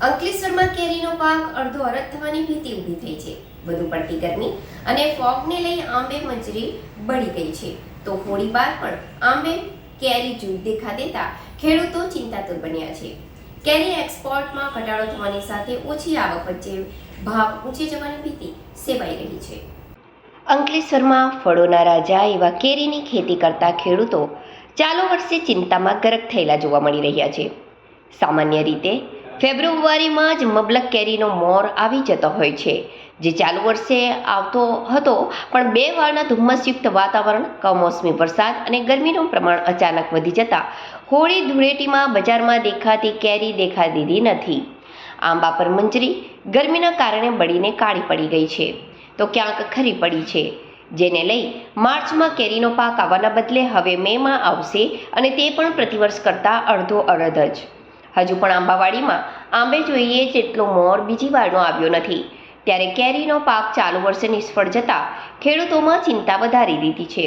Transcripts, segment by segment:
અંકલેશ્વરમાં કેરીનો પાક અડધો અરદ થવાની ભીતિ ઊભી થઈ છે. વધુ પડતી ગરમી અને ફોગને લઈ આંબે મંજરી બળી ગઈ છે. તો હોળી બાદ પણ આંબે કેરી જૂથ દેખા દેતા ખેડૂતો ચિંતાતુર બન્યા છે. કેરી એક્સપોર્ટમાં ઘટાડો થવાની સાથે ઓછી આવક વચ્ચે ભાવ ઊંચે જવાની ભીતિ સેવાઈ રહી છે. અંકલેશ્વરમાં ફળોના રાજા એવા કેરીની ખેતી કરતા ખેડૂતો ચાલુ વર્ષે ચિંતામાં ગરક થયેલા જોવા મળી રહ્યા છે. સામાન્ય રીતે ફેબ્રુઆરીમાં જ મબલક કેરીનો મોર આવી જતો હોય છે, જે ચાલુ વર્ષે આવતો હતો. પણ બે વારના ધુમ્મસયુક્ત વાતાવરણ, કમોસમી વરસાદ અને ગરમીનું પ્રમાણ અચાનક વધી જતાં હોળી ધૂળેટીમાં બજારમાં દેખાતી કેરી દેખા દીધી નથી. આંબા પર મંજરી, ગરમીના કારણે બળીને કાળી પડી ગઈ છે. તો ક્યાંક ખરી પડી છે. જેને લઈ માર્ચમાં કેરીનો પાક આવવાના બદલે હવે મેમાં આવશે અને તે પણ પ્રતિવર્ષ કરતાં અડધો અડધ જ. હજુ પણ આંબાવાડીમાં આંબે જોઈએ જેટલો મોર બીજી વારનો આવ્યો નથી. ત્યારે કેરીનો પાક ચાલુ વર્ષે નિષ્ફળ જતાં ખેડૂતોમાં ચિંતા વધારી દીધી છે.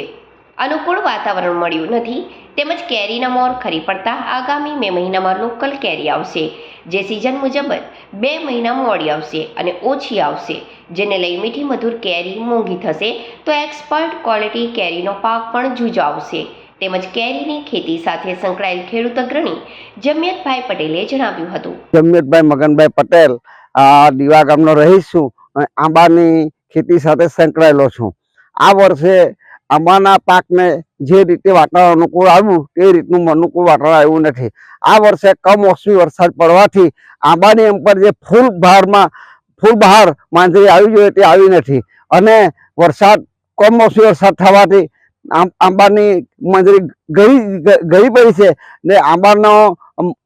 અનુકૂળ વાતાવરણ મળ્યું નથી, તેમજ કેરીના મોર ખરી પડતા આગામી મે મહિનામાં લોકલ કેરી આવશે, જે સિઝન મુજબ બે મહિના મોડી આવશે અને ઓછી આવશે, જેને લઈ મીઠી મધુર કેરી મોંઘી થશે, તો એક્સપર્ટ ક્વોલિટી કેરીનો પાક પણ જુજાવશે તેમજ કેરીની ખેતી સાથે સંકળાયેલ ખેડૂત અગ્રણી જમિયતભાઈ પટેલે જણાવ્યું હતું. જમશેદભાઈ મગનભાઈ પટેલ દીવા ગામનો રહીશ આંબાની ખેતી સાથે સંકળાયેલો છું. આ વર્ષે આંબાના પાકને જે રીતે વાતાવરણ અનુકૂળ આવ્યું, તે રીતનું અનુકૂળ વાતાવરણ આવ્યું નથી. આ વર્ષે કમોસમી વરસાદ પડવાથી આંબાની ઉપર જે ફૂલ બહારમાં, ફૂલ બહાર માંજરી આવી જોઈએ તે આવી નથી. અને વરસાદ, કમોસમી વરસાદ થવાથી આંબાની મંજરી ગળી ગળી પડી છે ને આંબાનો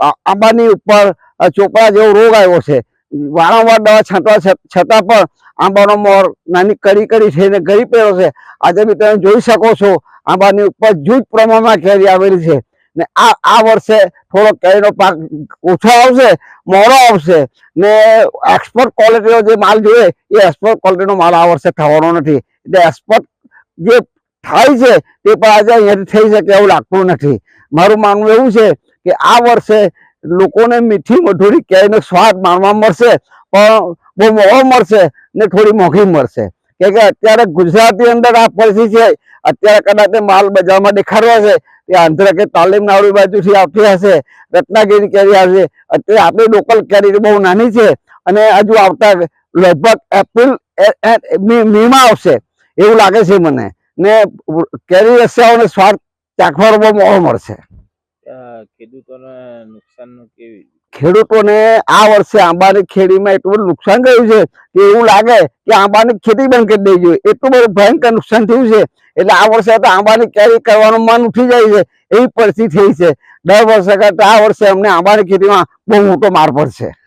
આંબાની ઉપર ચોપડા જેવો રોગ આવ્યો છે. વારંવાર દવા છાંટવા છતાં પણ આંબાનો મોર નાની કડી કડી થઈને ગળી પડ્યો છે. આજે બી તમે જોઈ શકો છો, આંબાની ઉપર જૂજ પ્રમાણમાં કેરી આવેલી છે. ને આ આ વર્ષે થોડો કેરીનો પાક ઓછો આવશે, મોડો આવશે. ને એક્સપોર્ટ ક્વોલિટીનો જે માલ જોઈએ, એ એક્સપોર્ટ ક્વોલિટીનો માલ આ વર્ષે થવાનો નથી. એટલે એક્સપોર્ટ જે થાય છે તે પણ આજે અહીંયાથી થઈ શકે એવું લાગતું નથી. મારું માનવું એવું છે કે આ વર્ષે લોકોને મીઠી મધુરી કેરીનો સ્વાદ માણવા મળશે, પણ બહુ મોંઘો મળશે ને થોડી મોંઘી મળશે. કે કે અત્યારે ગુજરાતની અંદર આ પરિસ્થિતિ છે, અત્યારે કદાચ માલ બજારમાં દેખાડવા છે, તે આંધ્ર કે તાલીમનાડુ બાજુથી આવતી હશે, રત્નાગીરી કેરી આવશે, અત્યારે આપણી લોકલ કેરી બહુ નાની છે અને હજુ આવતા લગભગ એપ્રિલ, એ- એ- મેમાં આવશે. એવું લાગે છે મને. ને કેરી રસિયાઓને સ્વાદ ચાખવાનો બહુ મોડો મળશે ખેડૂતોને નુકસાનનું કેવી ખેડૂતોને આ વર્ષે આંબાની ખેડીમાં એટલું બધું નુકસાન થયું છે કે એવું લાગે કે આંબાની ખેતી બંધ કરી દેવી જોઈએ. એટલું બધું ભયંકર નુકસાન થયું છે. એટલે આ વર્ષે તો આંબાની કેરી કરવાનું મન ઉઠી જાય છે. એવી પરિસ્થિતિ થઈ છે. દર વર્ષે કરતા આ વર્ષે અમને આંબાની ખેતીમાં બહુ મોટો માર પડશે.